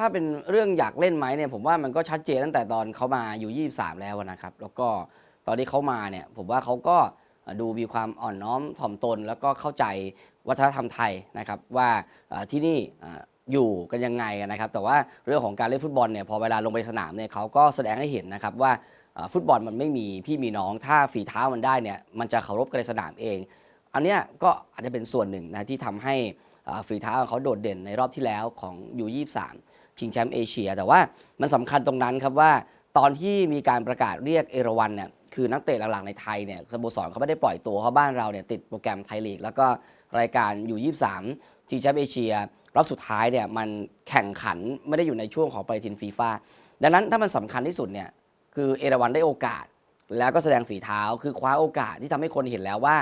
ถ้าเป็นเรื่องอยากเล่นไหมเนี่ยผมว่ามันก็ชัดเจนตั้งแต่ตอนเขามาอยู่ 23 แล้วนะครับ แล้วก็ตอนที่เขามาเนี่ยผมว่าเขาก็ดูมีความอ่อนน้อมถ่อมตน แล้วก็เข้าใจวัฒนธรรมไทยนะครับว่าที่นี่อยู่กันยังไงนะครับ แต่ว่าเรื่องของการเล่นฟุตบอลเนี่ยพอเวลาลงไปสนามเนี่ยเขาก็แสดงให้เห็นนะครับว่าฟุตบอลมันไม่มีพี่มีน้องถ้าฝีเท้ามันได้เนี่ยมันจะเคารพกันในสนามเอง อันเนี้ยก็อาจจะเป็นส่วนหนึ่งนะที่ทำให้ฝีเท้าของเขาโดดเด่นในรอบที่แล้วของยู23 ชิงแชมป์เอเชีย แต่ว่ามันสำคัญตรงนั้นครับว่าตอนที่มีการประกาศเรียกเอราวันเนี่ยคือนักเตะหลักๆในไทยเนี่ยสโมสรเขาไม่ได้ปล่อยตัวเขาบ้านเราเนี่ยติดโปรแกรมไทยลีก แล้วก็รายการอยู่ 23ชิงแชมป์เอเชียรอบสุดท้ายเนี่ยมันแข่งขันไม่ได้อยู่ในช่วงของปฏิทินฟีฟ่าดังนั้นถ้ามันสำคัญที่สุดเนี่ยคือเอราวันได้โอกาส แล้วก็แสดงฝีเท้าคือคว้าโอกาสที่ทำให้คนเห็นแล้วว่า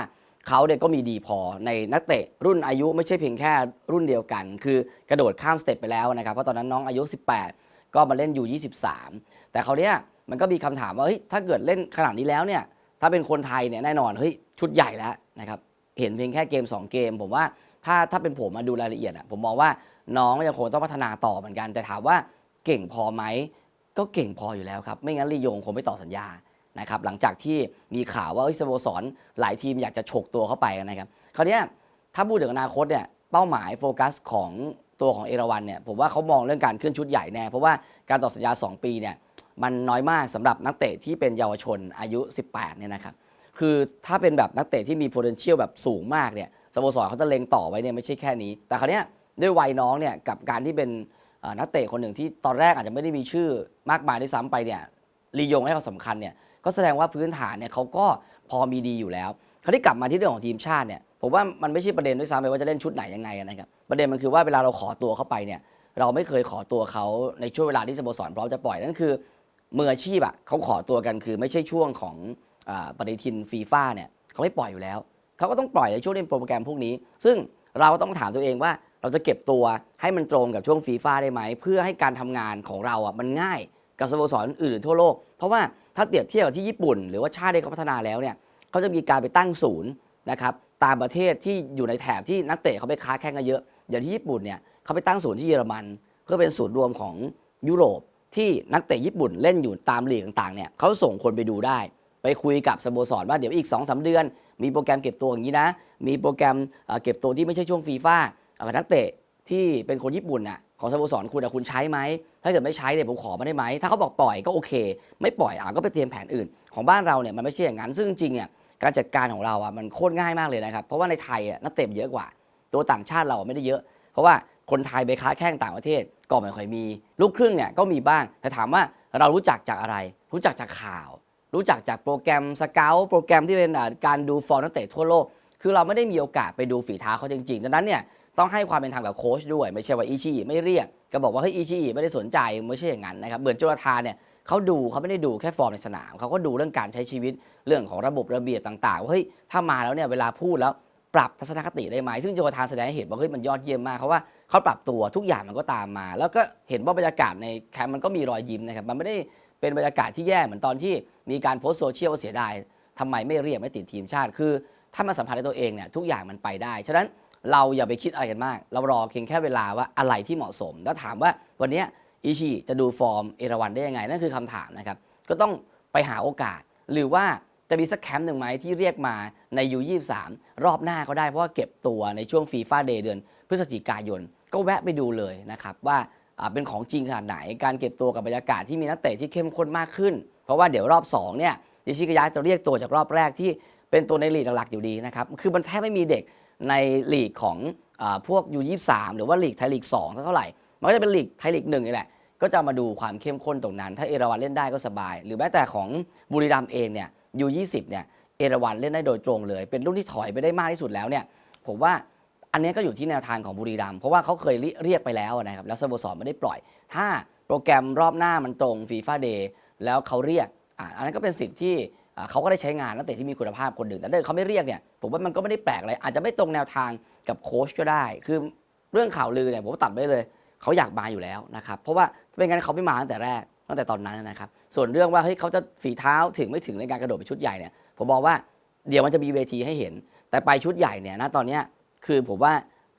เขาเนี่ยก็มีดีพอในนักเตะรุ่นอายุไม่ใช่เพียงแค่รุ่นเดียวกัน คือกระโดดข้ามสเต็ปไปแล้วนะครับ เพราะตอนนั้นน้องอายุ 18 ก็มาเล่นอยู่ 23 แต่เขาเนี้ยมันก็มีคำถามว่าเฮ้ยถ้าเกิดเล่นขนาดนี้แล้วเนี่ยถ้าเป็นคนไทยเนี่ยแน่นอนเฮ้ยชุดใหญ่แล้วนะครับเห็นเพียงแค่เกม 2 เกม ผมว่าถ้าถ้าเป็นผมมาดูรายละเอียดอะผมมองว่าน้องยังคงต้องพัฒนาต่อเหมือนกัน แต่ถามว่าเก่งพอไหมก็เก่งพออยู่แล้วครับ ไม่งั้นลียงคงไม่ต่อสัญญา นะครับหลังจากที่มีข่าวว่าสโมสรหลายทีมอยากจะฉกตัวเข้าไปนะครับคราวนี้ถ้าพูดถึงอนาคตเนี่ยเป้าหมายโฟกัสของตัวของเอราวันเนี่ยผมว่าเขามองเรื่องการขึ้นชุดใหญ่แน่เพราะว่าการต่อสัญญา 2 ปีเนี่ยมันน้อยมากสำหรับนักเตะที่เป็นเยาวชนอายุ 18เนี่ยนะครับคือถ้าเป็นแบบนักเตะที่มี potential แบบสูงมากเนี่ยสโมสรเขาจะเล็งต่อไว้เนี่ยไม่ใช่แค่นี้ แต่คราวนี้ด้วยวัยน้องเนี่ยกับการที่เป็นนักเตะคนหนึ่งที่ตอนแรกอาจจะไม่ได้มีชื่อมากมายด้วยซ้ำไปเนี่ยลียงให้เขาสำคัญเนี่ย ก็แสดงว่าพื้นฐานเนี่ยเขาก็พอมีดีอยู่แล้วคราวที่กลับมาที่เรื่องของทีมชาติเนี่ยผมว่ามันไม่ใช่ประเด็นด้วยซ้ำไปว่าจะเล่นชุดไหนยังไงนะครับประเด็นมันคือว่าเวลาเราขอตัวเข้าไปเนี่ยเราไม่เคยขอตัวเขาในช่วงเวลาที่สโมสรพร้อมจะปล่อยนั่นคือมืออาชีพอะเขาขอตัวกันคือไม่ใช่ช่วงของอาปฏิทินฟีฟ่าเนี่ยเขาไม่ปล่อยอยู่แล้วเขาก็ต้องปล่อยในช่วงเล่นโปรแกรมพวกนี้ ซึ่งเราต้องถามตัวเองว่าเราจะเก็บตัวให้มันตรงกับช่วงฟีฟ่าได้ไหม เพื่อให้การทำงานของเราอะมันง่าย กับสโมสรอื่นทั่วโลก เพราะว่าถ้าเปรียบเทียบกับที่ญี่ปุ่น หรือว่าชาติที่เขาพัฒนาแล้วเนี่ยเขาจะมีการไปตั้งศูนย์นะครับตามประเทศที่อยู่ในแถบที่นักเตะเขาไปค้าแข่งกันเยอะ อย่างที่ญี่ปุ่นเนี่ยเขาไปตั้งศูนย์ที่เยอรมัน เพื่อเป็นศูนย์รวมของยุโรปที่นักเตะญี่ปุ่นเล่นอยู่ตามลีกต่างๆเนี่ยเขาส่งคนไปดูได้ ไปคุยกับสโมสรว่าเดี๋ยวอีก2อสเดือน มีโปรแกรมเก็บตัวอย่างนี้นะ มีโปรแกรมเอ่อเก็บตัวที่ไม่ใช่ช่วงฟีฟ่านักเตะที่เป็นคนญี่ปุ่นน่ะ ของสโมสรคุณอะคุณใช้ไหม ถ้าเกิดไม่ใช้เนี่ยผมขอมาได้ไหม ถ้าเขาบอกปล่อยก็โอเค ไม่ปล่อยอะก็ไปเตรียมแผนอื่น ของบ้านเราเนี่ยมันไม่ใช่อย่างนั้น ซึ่งจริงเนี่ยการจัดการของเราอะมันโคตรง่ายมากเลยนะครับ เพราะว่าในไทยอะนักเตะเยอะกว่า ตัวต่างชาติเราไม่ได้เยอะ เพราะว่าคนไทยไปค้าแข่งต่างประเทศก็ไม่ค่อยมี ลูกครึ่งเนี่ยก็มีบ้าง แต่ถามว่าเรารู้จักจากอะไร รู้จักจากข่าว รู้จักจากโปรแกรมสเกลโปรแกรมที่เป็นการดูฟอร์มนักเตะทั่วโลก คือเราไม่ได้มีโอกาสไปดูฝีเท้าเขาจริงๆ ดังนั้นเนี่ย ต้องให้ความเป็นธรรมกับโค้ชด้วย ไม่ใช่ว่าอิชิอิไม่เรียกก็บอกว่าเฮ้ยอิชิอิไม่ได้สนใจไม่ใช่อย่างนั้นนะครับเหมือนโจรทานเนี่ยเขาดูเขาไม่ได้ดูแค่ฟอร์มในสนามเขาก็ดูเรื่องการใช้ชีวิตเรื่องของระบบระเบียบต่างๆว่าเฮ้ยถ้ามาแล้วเนี่ยเวลาพูดแล้วปรับทัศนคติได้ไหมซึ่งโจรทานแสดงให้เห็นว่าเฮ้ยมันยอดเยี่ยมมากเพราะว่าเขาปรับตัวทุกอย่างมันก็ตามมา แล้วก็เห็นว่าบรรยากาศในแคมป์มันก็มีรอยยิ้มนะครับมันไม่ได้เป็นบรรยากาศที่แย่เหมือนตอนที่มีการโพสต์โซเชียลเสียดายทำไมไม่เรียกไม่ติดทีมชาติคือ ถ้ามันสัมผัสในตัวเองเนี่ยทุกอย่างมันไปได้ฉะนั้น เราอย่าไปคิดอะไรกันมาก เรารอเพียงแค่เวลาว่าอะไรที่เหมาะสม แล้วถามว่าวันนี้อิชิจะดูฟอร์มเอราวันได้ยังไง นั่นคือคำถามนะครับ ก็ต้องไปหาโอกาส หรือว่าจะมีสักแคมป์หนึ่งไหมที่เรียกมาในยู23 รอบหน้าก็ได้เพราะว่าเก็บตัวในช่วงฟีฟ่าเดย์เดือน พฤศจิกายน ก็แวะไปดูเลยนะครับว่าเป็นของจริงขนาดไหน การเก็บตัวกับบรรยากาศที่มีนักเตะที่เข้มข้นมากขึ้น เพราะว่าเดี๋ยวรอบสองเนี่ยอิชิกายะจะเรียกตัวจากรอบแรกที่เป็นตัวในลีกหลักๆอยู่ดีนะครับ คือมันแทบไม่มีเด็ก ในลีกของอพวกยูยี่สามหรือว่าลีกไทยลีกสองเท่าไหร่ มันก็จะเป็นลีกไทยลีกหนึ่งนี่แหละ ก็จะมาดูความเข้มข้นตรงนั้น ถ้าเอราวันเล่นได้ก็สบาย หรือแม้แต่ของบุรีรัมย์เองเนี่ยยูยี่สิบเนี่ยเอราวันเล่นได้โดยตรงเลย เป็นรุ่นที่ถอยไปได้มากที่สุดแล้วเนี่ยผมว่าอันนี้ก็อยู่ที่แนวทางของบุรีรัมย์เพราะว่าเขาเคยเรียกไปแล้วนะครับแล้วสโมสรไม่ได้ปล่อย ถ้าโปรแกรมรอบหน้ามันตรงฟีฟ่าเดย์แล้วเขาเรียกอะอันนั้นก็เป็นสิทธิ์ที่ เขาก็ได้ใช้งานนักเตะที่มีคุณภาพคนหนึ่งแต่ถ้าเขาไม่เรียกเนี่ยผมว่ามันก็ไม่ได้แปลกอะไรอาจจะไม่ตรงแนวทางกับโค้ชก็ได้ คือเรื่องข่าวลือเนี่ยผมตัดไปเลยเขาอยากมาอยู่แล้วนะครับเพราะว่าถ้าเป็นงั้นเขาไม่มาตั้งแต่แรกตั้งแต่ตอนนั้นนะครับส่วนเรื่องว่าเฮ้ยเขาจะฝีเท้าถึงไม่ถึงในการกระโดดไปชุดใหญ่เนี่ยผมบอกว่าเดี๋ยวมันจะมีเวทีให้เห็น แต่ไปชุดใหญ่เนี่ยนะตอนนี้คือผมว่า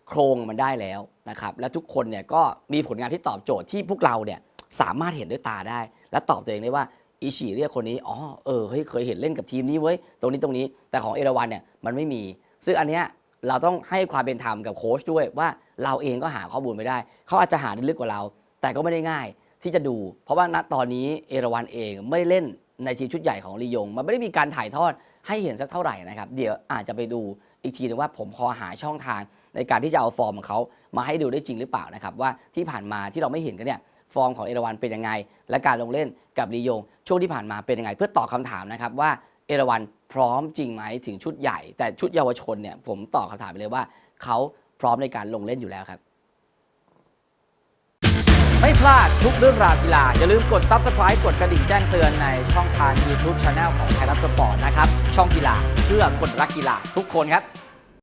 โครงมันได้แล้วนะครับและทุกคนเนี่ยก็มีผลงานที่ตอบโจทย์ที่พวกเราเนี่ยสามารถเห็นด้วยตาได้ และตอบตัวเองได้ว่า อิชิเรียกคนนี้อ๋อเออเฮ้ยเคยเห็นเล่นกับทีมนี้เว้ยตรงนี้ตรงนี้แต่ของเอราวันเนี่ยมันไม่มี ซึ่งอันเนี้ยเราต้องให้ความเป็นธรรมกับโค้ชด้วยว่าเราเองก็หาข้อมูลไม่ได้ เขาอาจจะหาได้ลึกกว่าเรา แต่ก็ไม่ได้ง่ายที่จะดู เพราะว่าณตอนนี้เอราวันเองไม่ได้เล่นในทีมชุดใหญ่ของลียง มันไม่ได้มีการถ่ายทอดให้เห็นสักเท่าไหร่นะครับ เดี๋ยวอาจจะไปดูอีกทีนึงว่าผมพอหาช่องทางในการที่จะเอาฟอร์มของเขามาให้ดูได้จริงหรือเปล่านะครับว่าที่ผ่านมาที่เราไม่เห็นกันเนี่ย ฟอร์มของเอราวันเป็นยังไง และการลงเล่นกับลียง ช่วงที่ผ่านมาเป็นยังไง เพื่อตอบคำถามนะครับว่าเอราวันพร้อมจริงไหมถึงชุดใหญ่ แต่ชุดเยาวชนเนี่ยผมตอบคำถามไปเลยว่าเขาพร้อมในการลงเล่นอยู่แล้วครับ ไม่พลาดทุกเรื่องราวกีฬา อย่าลืมกด Subscribe กดกระดิ่งแจ้งเตือนในช่องทาง YouTube Channel ของไทยรัฐสปอร์ตนะครับ ช่องกีฬาเพื่อคนรักกีฬาทุกคนครับ